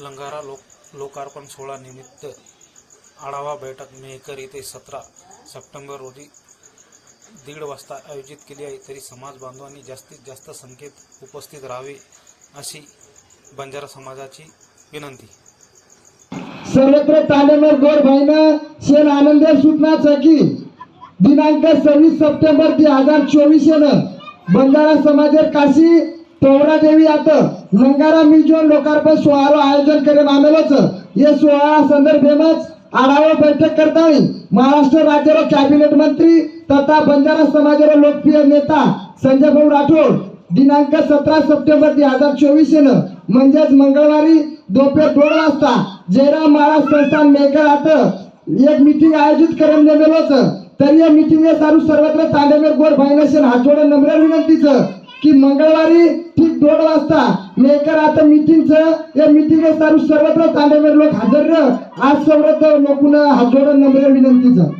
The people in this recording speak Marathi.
लंगारा लोक लोकार्पण सोहळानिमित्त आढावा बैठक मेहकर येथे सतरा सप्टेंबर रोजी दीड वाजता आयोजित केली आहे. तरी समाज बांधवांनी जास्तीत जास्त संख्येत उपस्थित राहावे अशी बंजारा समाजाची विनंती. सर्वत्र तांडेमर गोड भाईनं शेर आनंद सूचना चकी दिनांक सव्वीस सप्टेंबर दोन हजार चोवीस बंजारा समाजेर काशी तोवरा देवी आता नंगारा मिजोन लोकार्पण सोहळा आयोजन करेन आमेलोच या सोहळा संदर्भेमच आढावा बैठक करता महाराष्ट्र राज्याला कॅबिनेट मंत्री तथा बंजारा समाजाला लोकप्रिय नेता संजय भाऊ राठोड. दिनांक सतरा सप्टेंबर दोन हजार चोवीस म्हणजेच मंगळवारी दोपहर दोन वाजता जयराम महाराज संस्थान मेकर एक मीटिंग आयोजित करून नेमेलोच. तर या मीटिंग चालू सर्वत्र तांडेमेर गोड भाईनशन हात नम्र विनंतीचं. की मंगळवारी ठीक दोन वाजता मेकर आता मिटिंगच या मिटिंग सर्वत्र तांडेमेर लोक हजर आज सर्वत्र लोकून हात जोडून नम्र विनंतीचं.